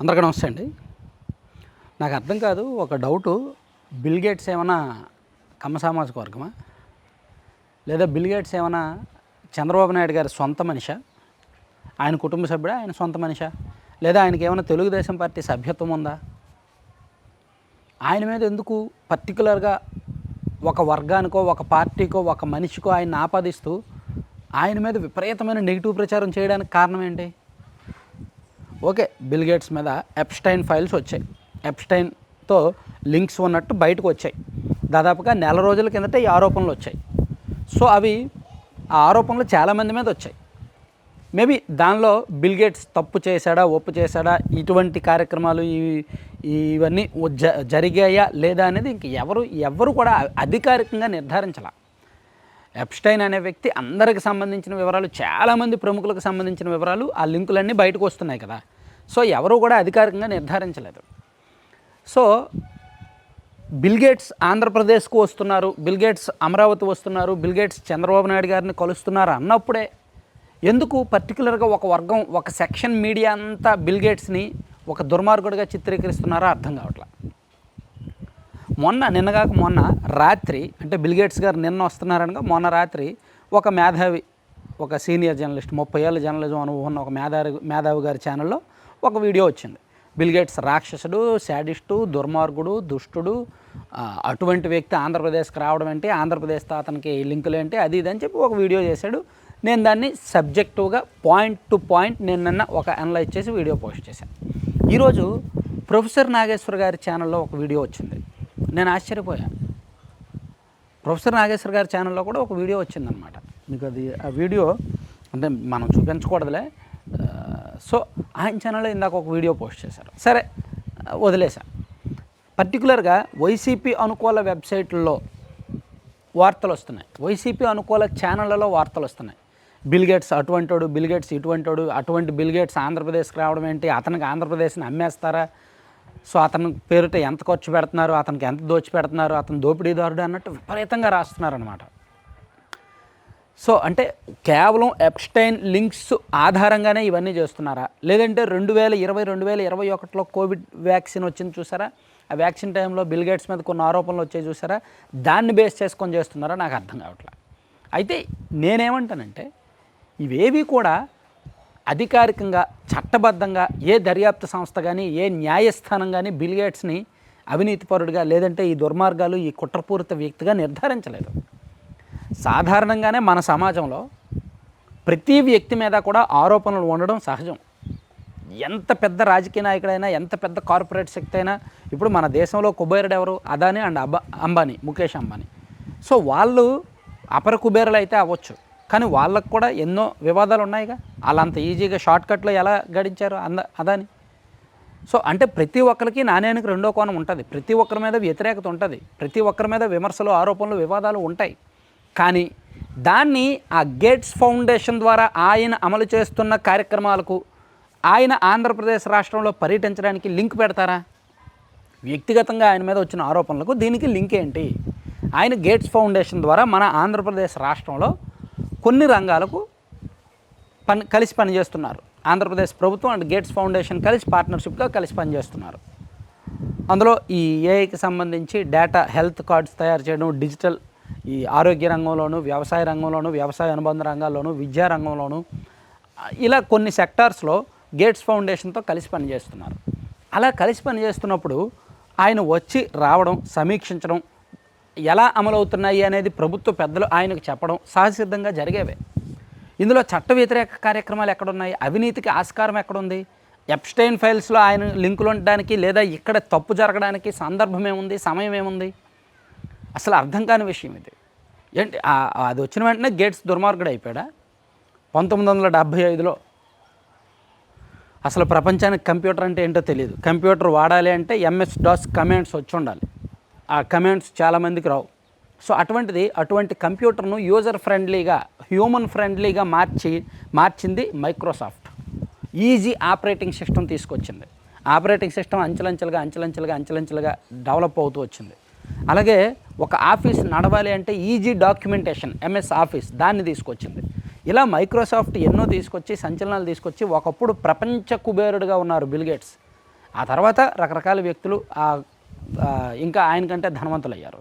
అందరికీ నమస్తే అండి. నాకు అర్థం కాదు ఒక డౌటు బిల్ గేట్స్ ఏమైనా కమ్మ సామాజిక వర్గమా? లేదా బిల్ గేట్స్ ఏమైనా చంద్రబాబు నాయుడు గారి సొంత మనిషా? ఆయన కుటుంబ సభ్యుడా ఆయన సొంత మనిషా? లేదా ఆయనకి ఏమైనా తెలుగుదేశం పార్టీ సభ్యత్వం ఉందా? ఆయన మీద ఎందుకు పర్టికులర్గా ఒక వర్గానికో ఒక పార్టీకో ఒక మనిషికో ఆయన ఆపాదిస్తూ ఆయన మీద విపరీతమైన నెగిటివ్ ప్రచారం చేయడానికి కారణం ఏంటి? ఓకే బిల్ గేట్స్ మీద ఎప్స్టైన్ ఫైల్స్ వచ్చాయి. ఎప్స్టైన్తో లింక్స్ ఉన్నట్టు బయటకు వచ్చాయి. దాదాపుగా నెల రోజుల కిందట ఈ ఆరోపణలు వచ్చాయి. సో అవి ఆ ఆరోపణలు చాలామంది మీద వచ్చాయి. మేబీ దానిలో బిల్ గేట్స్ తప్పు చేశాడా ఒప్పు చేశాడా ఇటువంటి కార్యక్రమాలు ఇవి ఇవన్నీ జ జరిగాయా లేదా అనేది ఇంక ఎవరు ఎవరు కూడా అధికారికంగా నిర్ధారించాల. ఎప్స్టైన్ అనే వ్యక్తి అందరికి సంబంధించిన వివరాలు చాలామంది ప్రముఖులకు సంబంధించిన వివరాలు ఆ లింకులన్నీ బయటకు వస్తున్నాయి కదా. సో ఎవరు కూడా అధికారికంగా నిర్ధారించలేదు. సో బిల్గేట్స్ ఆంధ్రప్రదేశ్కు వస్తున్నారు బిల్ గేట్స్ అమరావతి వస్తున్నారు బిల్గేట్స్ చంద్రబాబు నాయుడు గారిని కలుస్తున్నారు అన్నప్పుడే ఎందుకు పర్టికులర్గా ఒక వర్గం ఒక సెక్షన్ మీడియా అంతా బిల్గేట్స్ని ఒక దుర్మార్గుడిగా చిత్రీకరిస్తున్నారో అర్థం కావట్లా. మొన్న నిన్నగాక మొన్న రాత్రి అంటే బిల్గేట్స్ గారు నిన్న వస్తున్నారనగా మొన్న రాత్రి ఒక మేధావి ఒక సీనియర్ జర్నలిస్ట్ ముప్పై ఏళ్ళ జర్నలిజం అనుభవం ఉన్న ఒక మేధావి మేధావి గారి ఛానల్లో ఒక వీడియో వచ్చింది. బిల్గేట్స్ రాక్షసుడు శాడిస్టు దుర్మార్గుడు దుష్టుడు అటువంటి వ్యక్తి ఆంధ్రప్రదేశ్కి రావడం ఏంటి ఆంధ్రప్రదేశ్ అతనికి లింకులు ఏంటి అది ఇది అని చెప్పి ఒక వీడియో చేశాడు. నేను దాన్ని సబ్జెక్టివ్గా పాయింట్ టు పాయింట్ నేను నిన్న ఒక అనలైజ్ చేసి వీడియో పోస్ట్ చేశాను ఈరోజు ప్రొఫెసర్ నాగేశ్వర్ గారి ఛానల్లో ఒక వీడియో వచ్చింది. నేను ఆశ్చర్యపోయాను ప్రొఫెసర్ నాగేశ్వర్ గారి ఛానల్లో కూడా ఒక వీడియో వచ్చిందనమాట మీకు అది ఆ వీడియో అంటే మనం చూపించకూడదులే సో ఆయన ఛానల్లో ఇందాక ఒక వీడియో పోస్ట్ చేశారు. సరే వదిలేశాను. పర్టికులర్గా వైసీపీ అనుకూల వెబ్సైట్లలో వార్తలు వస్తున్నాయి. వైసీపీ అనుకూల ఛానళ్ళలో వార్తలు వస్తున్నాయి. బిల్గేట్స్ అటువంటి వాడు బిల్గేట్స్ ఇటువంటి వాడు అటువంటి బిల్గేట్స్ ఆంధ్రప్రదేశ్కి రావడం ఏంటి అతనికి ఆంధ్రప్రదేశ్ని అమ్మేస్తారా? సో అతని పేరుట ఎంత ఖర్చు పెడుతున్నారు అతనికి ఎంత దోచి పెడుతున్నారు అతను దోపిడీదారుడు అన్నట్టు విపరీతంగా రాస్తున్నారనమాట సో అంటే కేవలం ఎప్స్టైన్ లింక్స్ ఆధారంగానే ఇవన్నీ చేస్తున్నారా? లేదంటే రెండు వేల ఇరవై రెండు వేల ఇరవై ఒకటిలో కోవిడ్ వ్యాక్సిన్ వచ్చింది చూసారా? ఆ వ్యాక్సిన్ టైంలో బిల్ గేట్స్ మీద కొన్ని ఆరోపణలు వచ్చాయి చూసారా? దాన్ని బేస్ చేసుకొని చేస్తున్నారా? నాకు అర్థం కావట్లేదు అయితే నేనేమంటానంటే ఇవేవి కూడా అధికారికంగా చట్టబద్ధంగా ఏ దర్యాప్తు సంస్థ కానీ ఏ న్యాయస్థానం కానీ బిల్ గేట్స్ని అవినీతిపరుడిగా లేదంటే ఈ దుర్మార్గాలు ఈ కుట్రపూరిత వ్యక్తిగా నిర్ధారించలేదు. సాధారణంగానే మన సమాజంలో ప్రతి వ్యక్తి మీద కూడా ఆరోపణలు ఉండడం సహజం. ఎంత పెద్ద రాజకీయ నాయకుడైనా ఎంత పెద్ద కార్పొరేట్ శక్తి అయినా ఇప్పుడు మన దేశంలో కుబేరుడు ఎవరు? అదాని అండ్ అబ్బా అంబానీ ముఖేష్ అంబానీ. సో వాళ్ళు అపర కుబేరులు అయితే అవ్వచ్చు. కానీ వాళ్ళకు కూడా ఎన్నో వివాదాలు ఉన్నాయిగా. వాళ్ళు అంత ఈజీగా షార్ట్కట్లో ఎలా గడించారు అంద అదాని? సో అంటే ప్రతి ఒక్కరికి నాణ్యానికి రెండో కోణం ఉంటుంది. ప్రతి ఒక్కరి మీద వ్యతిరేకత ఉంటుంది. ప్రతి ఒక్కరి మీద విమర్శలు ఆరోపణలు వివాదాలు ఉంటాయి. కానీ దాన్ని ఆ గేట్స్ ఫౌండేషన్ ద్వారా ఆయన అమలు చేస్తున్న కార్యక్రమాలకు ఆయన ఆంధ్రప్రదేశ్ రాష్ట్రంలో పర్యటించడానికి లింక్ పెడతారా? వ్యక్తిగతంగా ఆయన మీద వచ్చిన ఆరోపణలకు దీనికి లింక్ ఏంటి? ఆయన గేట్స్ ఫౌండేషన్ ద్వారా మన ఆంధ్రప్రదేశ్ రాష్ట్రంలో కొన్ని రంగాలకు పని కలిసి పనిచేస్తున్నారు. ఆంధ్రప్రదేశ్ ప్రభుత్వం అండ్ గేట్స్ ఫౌండేషన్ కలిసి పార్ట్నర్షిప్గా కలిసి పనిచేస్తున్నారు. అందులో ఈ ఏఐకి సంబంధించి డేటా హెల్త్ కార్డ్స్ తయారు చేయడం డిజిటల్ ఈ ఆరోగ్య రంగంలోను వ్యవసాయ రంగంలోను వ్యవసాయ అనుబంధ రంగాల్లోను విద్యా రంగంలోను ఇలా కొన్ని సెక్టార్స్లో గేట్స్ ఫౌండేషన్తో కలిసి పనిచేస్తున్నారు. అలా కలిసి పనిచేస్తున్నప్పుడు ఆయన వచ్చి రావడం సమీక్షించడం ఎలా అమలవుతున్నాయి అనేది ప్రభుత్వ పెద్దలు ఆయనకు చెప్పడం సహసిద్ధంగా జరిగేవే. ఇందులో చట్ట వ్యతిరేక కార్యక్రమాలు ఎక్కడున్నాయి? అవినీతికి ఆస్కారం ఎక్కడుంది? ఎప్స్టైన్ ఫైల్స్లో ఆయన లింకులు ఉండడానికి లేదా ఇక్కడ తప్పు జరగడానికి సందర్భం ఏముంది? సమయం ఏముంది? అసలు అర్థం కాని విషయం ఇది. ఏంటి? అది వచ్చిన వెంటనే గేట్స్ దుర్మార్గుడు అయిపోయాడా? పంతొమ్మిది వందల డెబ్భై ఐదులో. అసలు ప్రపంచానికి కంప్యూటర్ అంటే ఏంటో తెలియదు కంప్యూటర్ వాడాలి అంటే ఎంఎస్ డాస్ కమాండ్స్ వచ్చి ఉండాలి. ఆ కమాండ్స్ చాలామందికి రావు. సో అటువంటిది అటువంటి కంప్యూటర్ను యూజర్ ఫ్రెండ్లీగా హ్యూమన్ ఫ్రెండ్లీగా మార్చి మార్చింది మైక్రోసాఫ్ట్. ఈజీ ఆపరేటింగ్ సిస్టమ్ తీసుకొచ్చింది. ఆపరేటింగ్ సిస్టమ్ అంచెలంచెలుగా అంచెలంచెలుగా అంచెలంచెలుగా డెవలప్ అవుతూ వచ్చింది. అలాగే ఒక ఆఫీస్ నడవాలి అంటే ఈజీ డాక్యుమెంటేషన్ ఎంఎస్ ఆఫీస్ దాన్ని తీసుకొచ్చింది. ఇలా మైక్రోసాఫ్ట్ ఎన్నో తీసుకొచ్చి సంచలనాలు తీసుకొచ్చి ఒకప్పుడు ప్రపంచ కుబేరుడుగా ఉన్నారు బిల్గేట్స్ ఆ తర్వాత రకరకాల వ్యక్తులు ఇంకా ఆయనకంటే కంటే ధనవంతులయ్యారు.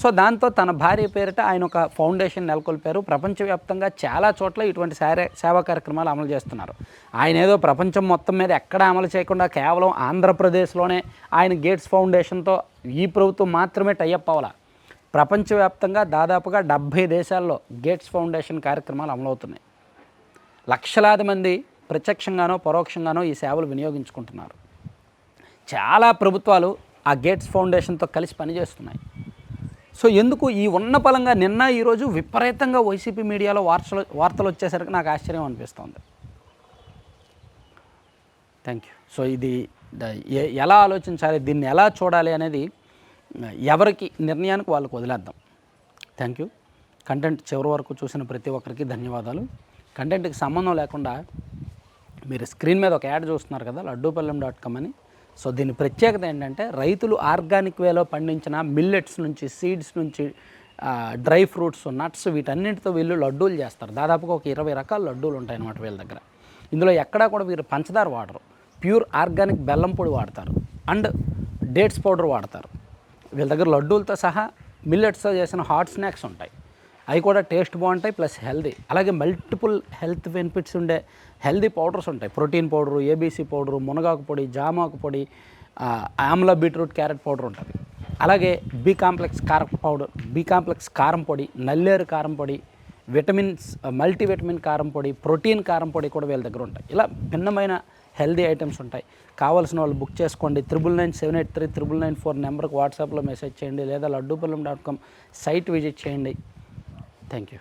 సో దాంతో తన భార్య పేరిట ఆయన ఒక ఫౌండేషన్ నెలకొల్పారు. ప్రపంచవ్యాప్తంగా చాలా చోట్ల ఇటువంటి సారే సేవా కార్యక్రమాలు అమలు చేస్తున్నారు. ఆయన ఏదో ప్రపంచం మొత్తం మీద ఎక్కడ అమలు చేయకుండా కేవలం ఆంధ్రప్రదేశ్లోనే ఆయన గేట్స్ ఫౌండేషన్తో ఈ ప్రభుత్వం మాత్రమే టైఅప్ అవ్వాలి? ప్రపంచవ్యాప్తంగా దాదాపుగా డెబ్భై దేశాల్లో గేట్స్ ఫౌండేషన్ కార్యక్రమాలు అమలవుతున్నాయి. లక్షలాది మంది ప్రత్యక్షంగానో పరోక్షంగానో ఈ సేవలు వినియోగించుకుంటున్నారు. చాలా ప్రభుత్వాలు ఆ గేట్స్ ఫౌండేషన్తో కలిసి పనిచేస్తున్నాయి. సో ఎందుకు ఈ ఉన్న పలంగా నిన్న ఈరోజు విపరీతంగా వైసీపీ మీడియాలో వార్తలు వార్తలు వచ్చేసరికి నాకు ఆశ్చర్యం అనిపిస్తుంది. థ్యాంక్ యూ సో ఇది ఎలా ఆలోచించాలి దీన్ని ఎలా చూడాలి అనేది ఎవరికి నిర్ణయానికి వాళ్ళకు వదిలేద్దాం. థ్యాంక్ యూ కంటెంట్ చివరి వరకు చూసిన ప్రతి ఒక్కరికి ధన్యవాదాలు. కంటెంట్కి సంబంధం లేకుండా మీరు స్క్రీన్ మీద ఒక యాడ్ చూస్తున్నారు కదా లడ్డూపల్లెం డాట్ కామ్ అని. సో దీని ప్రత్యేకత ఏంటంటే రైతులు ఆర్గానిక్ వేలో పండించిన మిల్లెట్స్ నుంచి సీడ్స్ నుంచి డ్రై ఫ్రూట్స్ నట్స్ వీటన్నిటితో వీళ్ళు లడ్డూలు చేస్తారు. దాదాపుగా ఒక ఇరవై రకాల లడ్డూలు ఉంటాయి అన్నమాట వీళ్ళ దగ్గర. ఇందులో ఎక్కడా కూడా వీరు పంచదార వాడరు. ప్యూర్ ఆర్గానిక్ బెల్లం పొడి వాడతారు. అండ్ డేట్స్ పౌడర్ వాడతారు. వీళ్ళ దగ్గర లడ్డూలతో సహా మిల్లెట్స్తో చేసిన హాట్ స్నాక్స్ ఉంటాయి. అవి కూడా టేస్ట్ బాగుంటాయి ప్లస్ హెల్దీ. అలాగే మల్టిపుల్ హెల్త్ బెనిఫిట్స్ ఉండే హెల్దీ పౌడర్స్ ఉంటాయి. Protein powder A B C powder మునగాకు పొడి జామాకు పొడి ఆమ్లా బీట్రూట్ క్యారెట్ పౌడర్ ఉంటుంది. అలాగే బి కాంప్లెక్స్ కారం పౌడర్ బి కాంప్లెక్స్ కారం పొడి నల్లేరు కారం పొడి విటమిన్స్ మల్టీవిటమిన్ కారం పొడి ప్రోటీన్ కారం పొడి కూడా వీళ్ళ దగ్గర ఉంటాయి. ఇలా భిన్నమైన హెల్దీ ఐటమ్స్ ఉంటాయి. కావాల్సిన వాళ్ళు బుక్ చేసుకోండి. Triple nine seven eight three triple nine four నెంబర్కి వాట్సాప్లో మెసేజ్ చేయండి. లేదా Laddupallam dot com site visit చేయండి. Thank you.